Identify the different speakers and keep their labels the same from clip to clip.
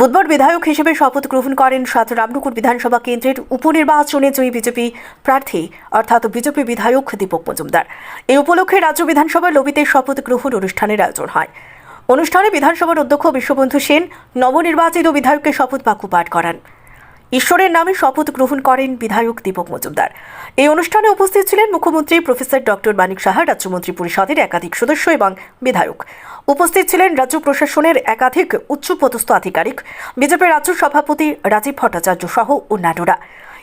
Speaker 1: বুধবার বিধায়ক হিসেবে শপথ গ্রহণ করেন সাত রামনগর বিধানসভা কেন্দ্রের উপনির্বাচনে জয়ী বিজেপি প্রার্থী, অর্থাৎ বিজেপি বিধায়ক দীপক মজুমদার। এই উপলক্ষে রাজ্য বিধানসভার লবিতে শপথ গ্রহণ অনুষ্ঠানের আয়োজন হয়। অনুষ্ঠানে বিধানসভার অধ্যক্ষ বিশ্ববন্ধু সেন, নবনির্বাচিত বিধায়ককে শপথ বাক্য পাঠ করান। ঈশ্বরের নামে শপথ গ্রহণ করেন বিধায়ক দীপক মজুমদার। এই অনুষ্ঠানে উপস্থিত ছিলেন মুখ্যমন্ত্রী প্রফেসর ডক্টর মানিক সাহা, রাজ্যমন্ত্রী পরিষদের একাধিক সদস্য এবং বিধায়ক। উপস্থিত ছিলেন রাজ্য প্রশাসনের একাধিক উচ্চপদস্থ আধিকারিক, বিজেপির রাজ্য সভাপতি রাজীব ভট্টাচার্য সহ অন্যান্যরা।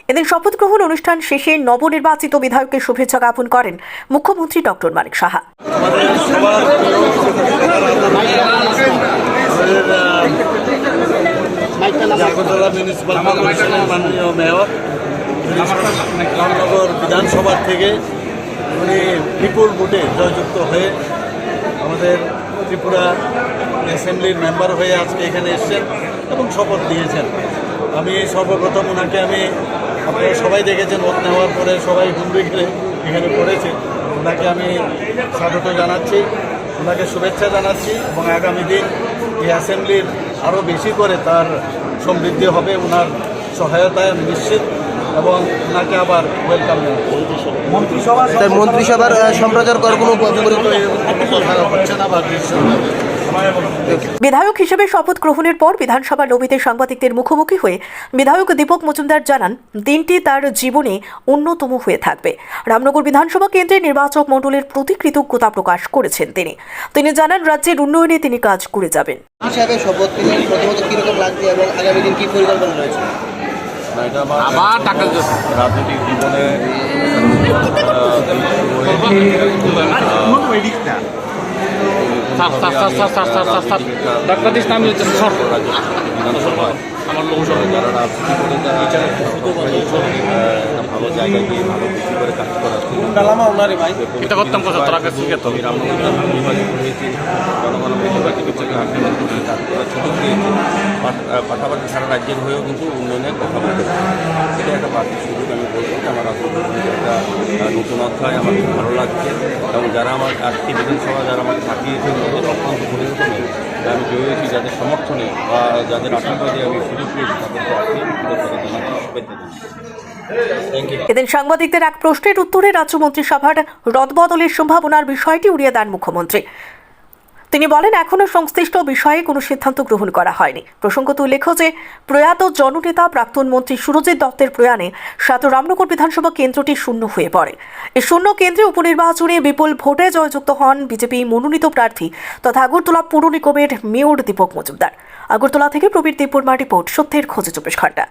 Speaker 1: এদিন শপথ গ্রহণ অনুষ্ঠান শেষে নবনির্বাচিত বিধায়ককে শুভেচ্ছা জ্ঞাপন করেন মুখ্যমন্ত্রী ডক্টর মানিক সাহা।
Speaker 2: আগরতলা মিউনিসিপাল কর্পোরেশনের মাননীয় মেয়র রামনগর বিধানসভার থেকে উনি বিপুল ভোটে জয়যুক্ত হয়ে আমাদের ত্রিপুরা অ্যাসেম্বলির মেম্বার হয়ে আজকে এখানে এসেছেন এবং শপথ দিয়েছেন আমি সর্বপ্রথম ওনাকে আমি, আপনারা সবাই দেখেছেন, ভোট নেওয়ার পরে সবাই হুমড়ি খেলে এখানে পড়েছে। ওনাকে আমি স্বাগত জানাচ্ছি, ওনাকে শুভেচ্ছা জানাচ্ছি এবং আগামী দিন এই অ্যাসেম্বলির আরও বেশি করে তার সমৃদ্ধি হবে ওনার সহায়তায় নিশ্চিত এবং ওনাকে আবার ওয়েলকাম মন্ত্রিসভা
Speaker 3: তাই মন্ত্রিসভার সম্প্রচার করার কোনো
Speaker 2: কথা হচ্ছে না বা
Speaker 1: বিধায়ক হিসেবে শপথ গ্রহণের পর বিধানসভা লবিতে সাংবাদিকদের মুখোমুখি হয়ে বিধায়ক দীপক মজুমদার জানান দিনটি তার জীবনে অন্যতম হয়ে থাকবে। রামনগর বিধানসভা কেন্দ্রের নির্বাচক মণ্ডলের প্রতি কৃতজ্ঞতা প্রকাশ করেছেন তিনি। তিনি জানান রাজ্যের উন্নয়নে তিনি কাজ করে যাবেন।
Speaker 3: হিসাবে শপথ প্রথমত কীরকম লাগছে এবং আগামী দিন কি পরিকল্পনা রয়েছে?
Speaker 4: আবার টাকা
Speaker 2: রাজনৈতিক জীবনে
Speaker 4: sir sir sir sir sir sir sir sir doctor this নাম হচ্ছে সর আমার লোক
Speaker 2: ভালো জায়গায় গিয়ে ভালো কিছু করে কাজ করা
Speaker 4: এটা করতাম কথা তোরা কাছে
Speaker 2: রাজ্যের হয়েও কিন্তু উন্নয়নের কথা বলতে। এটা একটা বাড়তি সুযোগ, আমি বলব আমার একটা নতুন অধ্যায় আমার খুব ভালো লাগছে। এবং যারা আমার আজকে বিধানসভা, যারা আমাকে থাকিয়েছেন তাদের অত্যন্ত পরিবর্তনে আমি জয়ী হয়েছি যাদের সমর্থনে বা যাদের আশীর্বাদে আমি সুযোগ পেয়েছি, তাদেরকে কৃতজ্ঞতা শুভেচ্ছা
Speaker 1: এদিন সাংবাদিকদের এক প্রশ্নের উত্তরে রাজ্য মন্ত্রিসভার রদবদলের সম্ভাবনার বিষয়টি উড়িয়ে দেন মুখ্যমন্ত্রী। তিনি বলেন এখনও সংশ্লিষ্ট বিষয়ে কোনো সিদ্ধান্ত গ্রহণ করা হয়নি। প্রসঙ্গত উল্লেখ্য যে, প্রয়াত জননেতা প্রাক্তন মন্ত্রী সুরজিৎ দত্তের প্রয়াণে সাত রামনগর বিধানসভা কেন্দ্রটি শূন্য হয়ে পড়ে। এই শূন্য কেন্দ্রে উপনির্বাচনে বিপুল ভোটে জয়যুক্ত হন বিজেপি মনোনীত প্রার্থী তথা আগরতলা পৌর নিগমের মেয়র দীপক মজুমদার। আগরতলা থেকে প্রবীর দেববর্মা রিপোর্ট, সত্যের খোঁজে চব্বিশ ঘণ্টা।